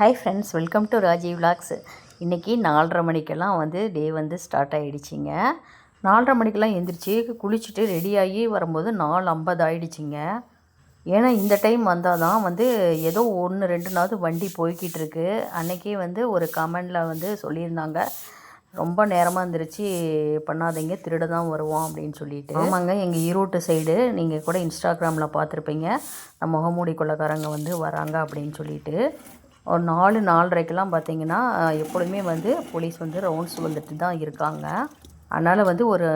Hi friends welcome to Rajiv vlogs இன்றைக்கி நாலரை மணிக்கெல்லாம் வந்து டே வந்து ஸ்டார்ட் ஆகிடுச்சிங்க நாலரை மணிக்கெல்லாம் எந்திரிச்சு குளிச்சுட்டு ரெடியாகி வரும்போது நாலு ஐம்பது ஆயிடுச்சிங்க. ஏன்னா இந்த டைம் வந்தால் தான் வந்து ஏதோ ஒன்று ரெண்டு நாள் வண்டி போய்கிட்டு இருக்கு. அன்னைக்கே வந்து ஒரு கமெண்டில் வந்து சொல்லியிருந்தாங்க. ரொம்ப நேரமாக இருந்துருச்சு பண்ணாதீங்க திருட தான் வருவோம் அப்படின்னு சொல்லிட்டு. ஆமாங்க. எங்கள் ஈரோட்டு சைடு நீங்கள் கூட இன்ஸ்டாகிராமில் பார்த்துருப்பீங்க. நம்ம முகமூடி கொள்ளக்காரங்க வந்து வராங்க அப்படின்னு சொல்லிட்டு. ஒரு நாலு நாலரைக்கெல்லாம் பார்த்தீங்கன்னா எப்பொழுதுமே வந்து போலீஸ் வந்து ரவுண்ட்ஸ் வந்துட்டு தான் இருக்காங்க. அதனால் வந்து ஒரு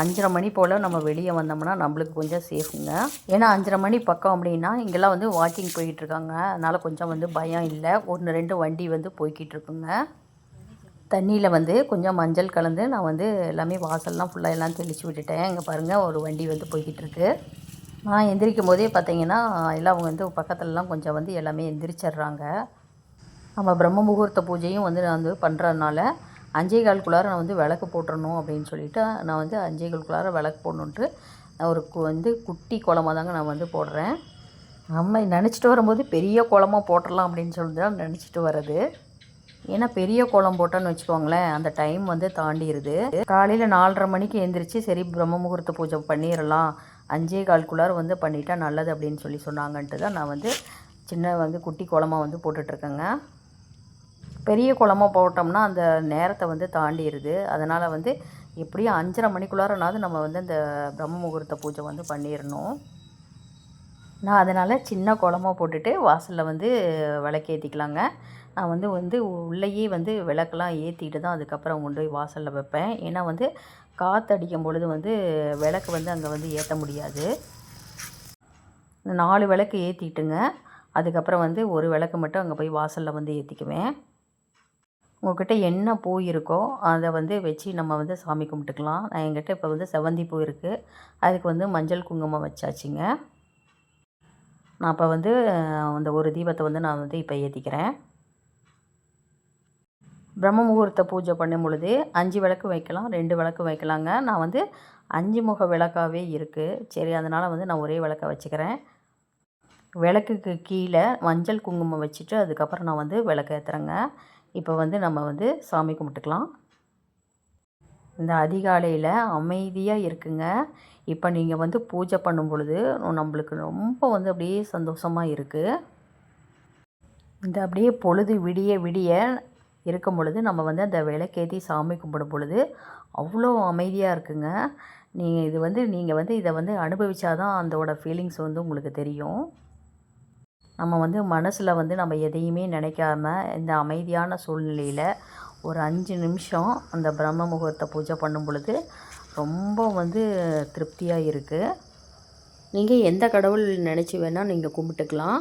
அஞ்சரை மணி போல் நம்ம வெளியே வந்தோம்னா நம்மளுக்கு கொஞ்சம் சேஃபுங்க. ஏன்னா அஞ்சரை மணி பக்கம் அப்படின்னா இங்கெல்லாம் வந்து வாக்கிங் போய்கிட்டு இருக்காங்க. அதனால் கொஞ்சம் வந்து பயம் இல்லை. ஒன்று ரெண்டு வண்டி வந்து போய்கிட்டு இருக்குங்க. தண்ணியில் வந்து கொஞ்சம் மஞ்சள் கலந்து நான் வந்து எல்லாமே வாசல்லாம் ஃபுல்லாக எல்லாம் தெளித்து விட்டுட்டேன். இங்கே பாருங்கள் ஒரு வண்டி வந்து போய்கிட்டுருக்கு நான் எந்திரிக்கும் போதே பார்த்தீங்கன்னா எல்லாம் அவங்க வந்து பக்கத்துலலாம் கொஞ்சம் வந்து எல்லாமே எந்திரிச்சிட்றாங்க நம்ம பிரம்ம முகூர்த்த பூஜையும் வந்து நான் வந்து பண்ணுறதுனால அஞ்சே கால்குள்ளார நான் வந்து விளக்கு போட்டுறணும் அப்படின்னு சொல்லிட்டு நான் வந்து அஞ்சே கால்குள்ளார விளக்கு போடணுன்ட்டு ஒரு கு- வந்து குட்டி குளமாக தாங்க நான் வந்து போடுறேன். நம்ம நினச்சிட்டு வரும்போது பெரிய குளமாக போட்டுடலாம் அப்படின்னு சொல்லி தான் நினச்சிட்டு வர்றது. ஏன்னா பெரிய கோலம் போட்டோன்னு வச்சுக்கோங்களேன் அந்த டைம் வந்து தாண்டிடுது காலையில் நாலரை மணிக்கு எழுந்திரிச்சு சரி பிரம்ம முகூர்த்த பூஜை பண்ணிடலாம் அஞ்சே கால்குள்ளார வந்து பண்ணிட்டா நல்லது அப்படின்னு சொல்லி சொன்னாங்கன்ட்டு தான் நான் வந்து சின்ன வந்து குட்டி குளமாக வந்து போட்டுட்ருக்கேங்க. பெரிய குளமாக போட்டோம்னா அந்த நேரத்தை வந்து தாண்டிடுது அதனால் வந்து எப்படியும் அஞ்சரை மணிக்குள்ளாரனாவது நம்ம வந்து அந்த பிரம்ம முகூர்த்த பூஜை வந்து பண்ணிடணும் நான் அதனால் சின்ன குளமா போட்டுட்டு வாசலில் வந்து விளக்கேற்றிக்கலாங்க நான் வந்து வந்து உள்ளேயே வந்து விளக்கெலாம் ஏற்றிட்டு தான் அதுக்கப்புறம் கொண்டு போய் வாசலில் வைப்பேன். ஏன்னா வந்து காற்று அடிக்கும் பொழுது வந்து விளக்கு வந்து அங்கே வந்து ஏற்ற முடியாது. நாலு விளக்கு ஏற்றிட்டுங்க அதுக்கப்புறம் வந்து ஒரு விளக்கு மட்டும் அங்கே போய் வாசலில் வந்து ஏற்றிக்குவேன் உங்கள்கிட்ட என்ன பூ இருக்கோ அதை வந்து வச்சு நம்ம வந்து சாமி கும்பிட்டுக்கலாம். நான் என்கிட்ட இப்போ வந்து செவந்தி பூ இருக்குது அதுக்கு வந்து மஞ்சள் குங்குமம் வச்சாச்சுங்க. நான் இப்போ வந்து அந்த ஒரு தீபத்தை வந்து நான் வந்து இப்போ ஏற்றிக்கிறேன் பிரம்ம முகூர்த்த பூஜை பண்ணும் பொழுது அஞ்சு விளக்கு வைக்கலாம் ரெண்டு விளக்கு வைக்கலாங்க. நான் வந்து அஞ்சு முக விளக்காகவே இருக்குது சரி அதனால் வந்து நான் ஒரே விளக்க வச்சுக்கிறேன். விளக்குக்கு கீழே மஞ்சள் குங்குமம் வச்சுட்டு அதுக்கப்புறம் நான் வந்து விளக்கு ஏற்றுறேங்க இப்போ வந்து நம்ம வந்து சாமி கும்பிட்டுக்கலாம். இந்த அதிகாலையில் அமைதியாக இருக்குங்க. இப்போ நீங்கள் வந்து பூஜை பண்ணும் பொழுது நம்மளுக்கு ரொம்ப வந்து அப்படியே சந்தோஷமாக இருக்குது இந்த அப்படியே பொழுது விடிய விடிய இருக்கும் பொழுது நம்ம வந்து அந்த விளக்கேற்றி சாமி கும்பிடும் பொழுது அவ்வளோ அமைதியாக இருக்குங்க. நீங்கள் இது வந்து நீங்கள் வந்து இதை வந்து அனுபவிச்சாதான் அதோட ஃபீலிங்ஸ் வந்து உங்களுக்கு தெரியும். நம்ம வந்து மனசில் வந்து நம்ம எதையுமே நினைக்காம இந்த அமைதியான சூழ்நிலையில் ஒரு அஞ்சு நிமிஷம் அந்த பிரம்ம முகூர்த்த பூஜை பண்ணும் பொழுது ரொம்ப வந்து திருப்தியாக இருக்குது நீங்கள் எந்த கடவுள் நினச்சி வேணால் நீங்கள் கும்பிட்டுக்கலாம்.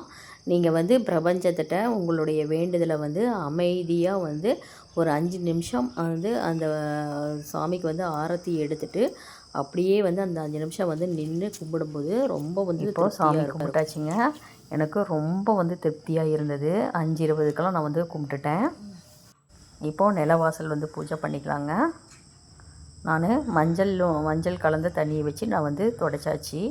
நீங்கள் வந்து பிரபஞ்சத்திட்ட உங்களுடைய வேண்டுதலை வந்து அமைதியாக வந்து ஒரு அஞ்சு நிமிஷம் வந்து அந்த சாமிக்கு வந்து ஆரத்தி எடுத்துட்டு அப்படியே வந்து அந்த அஞ்சு நிமிஷம் வந்து நின்று கும்பிடும்போது ரொம்ப வந்து இப்போ சாமி கும்பிட்டாச்சுங்க. எனக்கு ரொம்ப வந்து திருப்தியாக இருந்தது. அஞ்சு இருபதுக்கெல்லாம் நான் வந்து கும்பிட்டுட்டேன். இப்போது நிலவாசல் வந்து பூஜை பண்ணிக்கலாங்க. நான் மஞ்சள் மஞ்சள் கலந்த தண்ணியை வச்சு நான் வந்து தொடச்சாச்சு.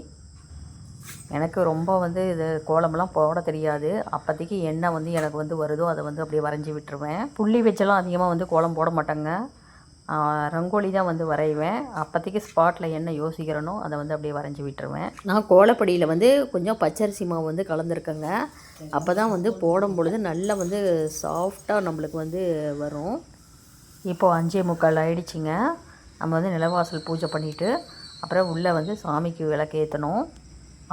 எனக்கு ரொம்ப வந்து இது கோலமெல்லாம் போட தெரியாது. அப்போதைக்கு என்ன வந்து எனக்கு வந்து வருதோ அதை வந்து அப்படியே வரைஞ்சி விட்டுருவேன். புள்ளி வச்செல்லாம் அதிகமாக வந்து கோலம் போட மாட்டேங்க. ரங்கோலி தான் வந்து வரைவேன். அப்போதைக்கு ஸ்பாட்டில் என்ன யோசிக்கிறேனோ அதை வந்து அப்படியே வரைஞ்சி விட்டுருவேன். நான் கோலப்படியில் வந்து கொஞ்சம் பச்சரிசி மாவு வந்து கலந்துருக்கேங்க. அப்போ தான் வந்து போடும் பொழுது நல்லா வந்து சாஃப்டாக நம்மளுக்கு வந்து வரும். இப்போது அஞ்சே முக்கால் ஆயிடுச்சுங்க. நம்ம வந்து நிலவாசல் பூஜை பண்ணிவிட்டு அப்புறம் உள்ளே வந்து சாமிக்கு விளக்கு ஏற்றணும்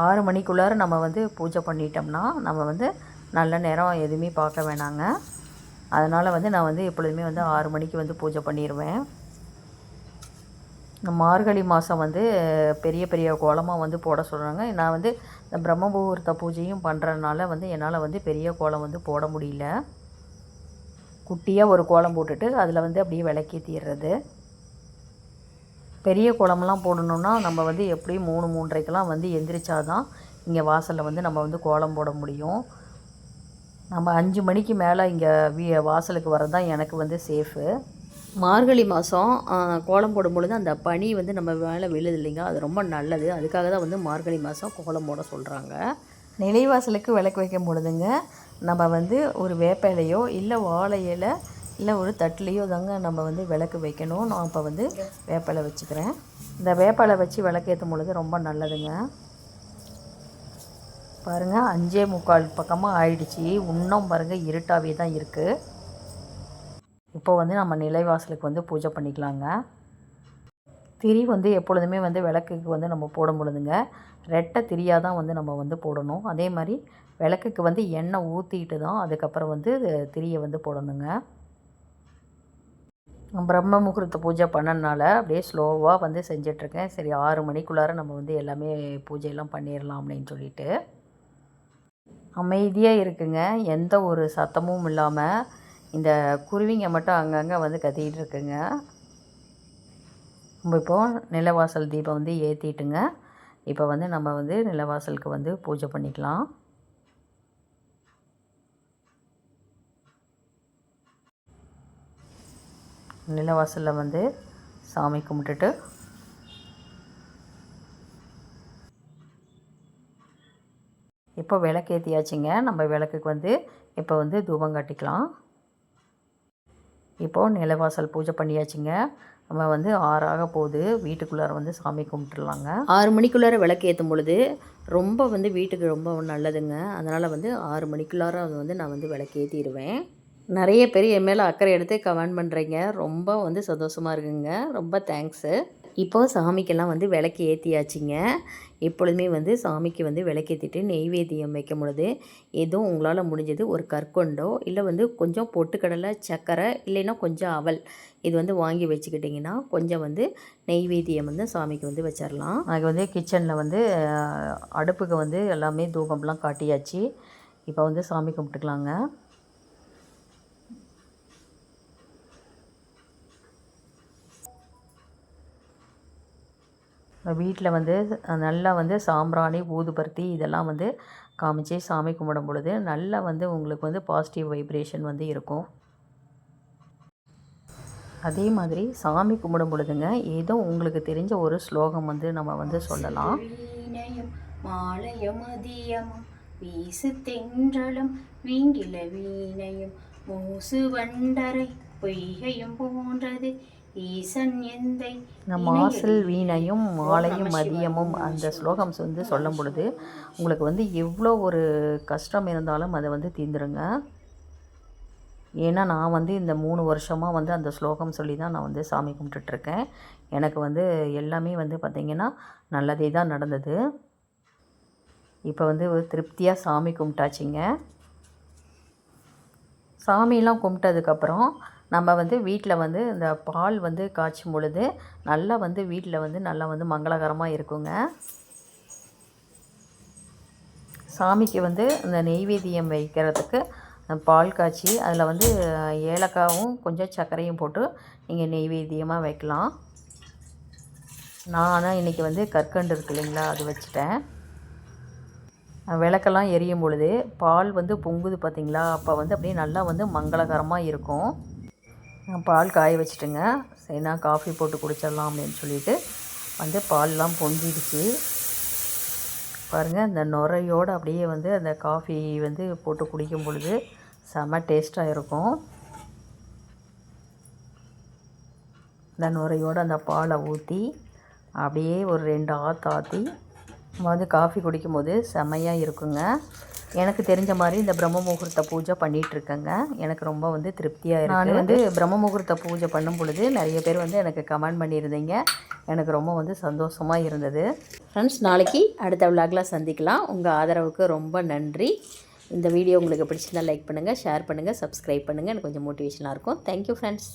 ஆறு மணிக்குள்ளார நம்ம வந்து பூஜை பண்ணிட்டோம்னா நம்ம வந்து நல்ல நேரம் எதுவுமே பார்க்க வேணாங்க. அதனால் வந்து நான் வந்து எப்பொழுதுமே வந்து ஆறு மணிக்கு வந்து பூஜை பண்ணிடுவேன் இந்த மார்கழி மாதம் வந்து பெரிய பெரிய கோலமாக வந்து போட சொல்கிறாங்க நான் வந்து இந்த பிரம்ம முகூர்த்த பூஜையும் பண்ணுறதுனால வந்து என்னால் வந்து பெரிய கோலம் வந்து போட முடியல. குட்டியாக ஒரு கோலம் போட்டுட்டு அதில் வந்து அப்படியே விளக்கி தீர்றது. பெரிய கோலம்லாம் போடணுன்னா நம்ம வந்து எப்படியும் மூணு மூன்றைக்கெலாம் வந்து எந்திரிச்சாதான் இங்கே வாசலில் வந்து நம்ம வந்து கோலம் போட முடியும். நம்ம அஞ்சு மணிக்கு மேலே இங்கே வீ வாசலுக்கு வரது தான் எனக்கு வந்து சேஃபு மார்கழி மாதம் கோலம் போடும் பொழுது அந்த பனி வந்து நம்ம மேலே விழுது இல்லைங்க. அது ரொம்ப நல்லது. அதுக்காக தான் வந்து மார்கழி மாதம் கோலம் போட சொல்கிறாங்க நிலைவாசலுக்கு விளக்கு வைக்கும் பொழுதுங்க நம்ம வந்து ஒரு வேப்ப இலையோ இல்லை வாழை இலை இல்லை ஒரு தட்டுலேயோ தாங்க நம்ம வந்து விளக்கு வைக்கணும். நான் இப்போ வந்து வேப்பிலை வச்சுக்கிறேன். இந்த வேப்பிலை வச்சு விளக்கேற்றும் பொழுது ரொம்ப நல்லதுங்க. பாருங்கள் அஞ்சே முக்கால் பக்கமாக ஆயிடுச்சு. இன்னும் பாருங்கள் இருட்டாகவே தான் இருக்குது இப்போ வந்து நம்ம நிலைவாசலுக்கு வந்து பூஜை பண்ணிக்கலாங்க. திரி வந்து எப்பொழுதுமே வந்து விளக்குக்கு வந்து நம்ம போடும்பொழுதுங்க ரெட்டை திரியாக தான் வந்து நம்ம வந்து போடணும். அதே மாதிரி விளக்குக்கு வந்து எண்ணெய் ஊற்றிட்டு தான் அதுக்கப்புறம் வந்து திரியை வந்து போடணுங்க. பிரம்ம முகூர்த்த பூஜை பண்ணனால அப்படியே ஸ்லோவாக வந்து செஞ்சிட்ருக்கேன். சரி ஆறு மணிக்குள்ளார நம்ம வந்து எல்லாமே பூஜையெல்லாம் பண்ணிடலாம் அப்படின்னு சொல்லிட்டு. அமைதியாக இருக்குங்க. எந்த ஒரு சத்தமும் இல்லாமல் இந்த குருவிங்க மட்டும் அங்கங்கே வந்து கத்திக்கிட்டு இருக்குங்க நம்ம இப்போது நிலவாசல் தீபம் வந்து ஏற்றிட்டுங்க இப்போ வந்து நம்ம வந்து நிலவாசலுக்கு வந்து பூஜை பண்ணிக்கலாம். நிலவாசலில் வந்து சாமி கும்பிட்டுட்டு. இப்போ விளக்கேற்றியாச்சுங்க நம்ம விளக்குக்கு வந்து இப்போ வந்து தூபம் காட்டிக்கலாம். இப்போது நிலவாசல் பூஜை பண்ணியாச்சுங்க. நம்ம வந்து ஆறாக போகுது. வீட்டுக்குள்ளார வந்து சாமி கும்பிட்டுருலாங்க. ஆறு மணிக்குள்ளார விளக்கு ஏற்றும் பொழுது ரொம்ப வந்து வீட்டுக்கு ரொம்ப நல்லதுங்க. அதனால் வந்து ஆறு மணிக்குள்ளார வந்து நான் வந்து விளக்கு ஏற்றிடுவேன் நிறைய பேர் என் மேலே அக்கறை எடுத்து கமெண்ட் பண்ணுறீங்க ரொம்ப வந்து சந்தோஷமாக இருக்குங்க. ரொம்ப தேங்க்ஸு. இப்போது சாமிக்கெல்லாம் வந்து விளக்கு ஏற்றியாச்சுங்க எப்பொழுதுமே வந்து சாமிக்கு வந்து விளக்கேற்றிட்டு நெய்வேத்தியம் வைக்கும் பொழுது ஏதோ உங்களால் முடிஞ்சது ஒரு கற்கொண்டோ இல்லை வந்து கொஞ்சம் பொட்டுக்கடலை சர்க்கரை இல்லைன்னா கொஞ்சம் அவல் இது வந்து வாங்கி வச்சுக்கிட்டிங்கன்னா கொஞ்சம் வந்து நெய்வேத்தியம் வந்து சாமிக்கு வந்து வச்சிடலாம் அங்கே வந்து கிச்சனில் வந்து அடுப்புக்கு வந்து எல்லாமே தூபம்லாம் காட்டியாச்சு. இப்போ வந்து சாமி கும்பிட்டுக்கலாங்க. வீட்டில் வந்து நல்லா வந்து சாம்பிராணி ஊதுபருத்தி இதெல்லாம் வந்து காமிச்சு சாமி கும்பிடும் பொழுது நல்லா வந்து உங்களுக்கு வந்து பாசிட்டிவ் வைப்ரேஷன் வந்து இருக்கும். அதே மாதிரி சாமி கும்பிடும் பொழுதுங்க ஏதோ உங்களுக்கு தெரிஞ்ச ஒரு ஸ்லோகம் வந்து நம்ம வந்து சொல்லலாம். மாலையும் மதியமும் வீசு தென்றலும் வீங்கில வீணையும் மூசு வண்டரை பொய்கையும் போன்றது. ஈசன் எந்தை இந்த மாசில் வீணையும் மாலையும் மதியமும் அந்த ஸ்லோகம் வந்து சொல்லும் பொழுது உங்களுக்கு வந்து எவ்வளோ ஒரு கஷ்டம் இருந்தாலும் அதை வந்து தீர்ந்துருங்க ஏன்னா நான் வந்து இந்த மூணு வருஷமாக வந்து அந்த ஸ்லோகம் சொல்லி தான் நான் வந்து சாமி கும்பிட்டுட்ருக்கேன். எனக்கு வந்து எல்லாமே வந்து பார்த்திங்கன்னா நல்லதே தான் நடந்தது. இப்போ வந்து ஒரு திருப்தியாக சாமி கும்பிட்டாச்சிங்க. சாமியெல்லாம் கும்பிட்டதுக்கப்புறம் நம்ம வந்து வீட்டில் வந்து இந்த பால் வந்து காய்ச்சும் பொழுது நல்லா வந்து வீட்டில் வந்து நல்லா வந்து மங்களகரமாக இருக்குங்க. சாமிக்கு வந்து இந்த நெய்வேத்தியம் வைக்கிறதுக்கு பால் காய்ச்சி அதில் வந்து ஏலக்காவும் கொஞ்சம் சர்க்கரையும் போட்டு நீங்கள் நெய்வேத்தியமாக வைக்கலாம். நான் ஆனால் இன்றைக்கி வந்து கற்கண்டு இருக்கு இல்லைங்களா அது வச்சுட்டேன். விளக்கெல்லாம் எரியும் பொழுது பால் வந்து பொங்குது பார்த்திங்களா அப்போ வந்து அப்படியே நல்லா வந்து மங்களகரமாக இருக்கும். பால் காய வச்சுட்டுங்க. சரி நான் காஃபி போட்டு குடிச்சிடலாம் அப்படின்னு சொல்லிட்டு வந்து பால்லாம் பொங்கிடுச்சு. பாருங்கள் அந்த நுரையோடு அப்படியே வந்து அந்த காஃபி வந்து போட்டு குடிக்கும் பொழுது செம டேஸ்ட்டாக இருக்கும். இந்த நுரையோடு அந்த பாலை ஊற்றி அப்படியே ஒரு ரெண்டு ஆற்று ஆற்றி நம்ம வந்து காஃபி குடிக்கும்போது செமையாக இருக்குங்க. எனக்கு தெரிஞ்ச மாதிரி இந்த பிரம்ம முகூர்த்த பூஜை பண்ணிகிட்ருக்கேங்க எனக்கு ரொம்ப வந்து திருப்தியாக இருக்குது நான் வந்து பிரம்ம முகூர்த்த பூஜை பண்ணும் பொழுது நிறைய பேர் வந்து எனக்கு கமெண்ட் பண்ணியிருந்தீங்க. எனக்கு ரொம்ப வந்து சந்தோஷமாக இருந்தது. ஃப்ரெண்ட்ஸ் நாளைக்கு அடுத்த விழாக்கில் சந்திக்கலாம். உங்கள் ஆதரவுக்கு ரொம்ப நன்றி. இந்த வீடியோ உங்களுக்கு பிடிச்சிருந்தால் லைக் பண்ணுங்கள் ஷேர் பண்ணுங்கள் சப்ஸ்கிரைப் பண்ணுங்கள் எனக்கு கொஞ்சம் மோட்டிவேஷனாக இருக்கும். Thank you friends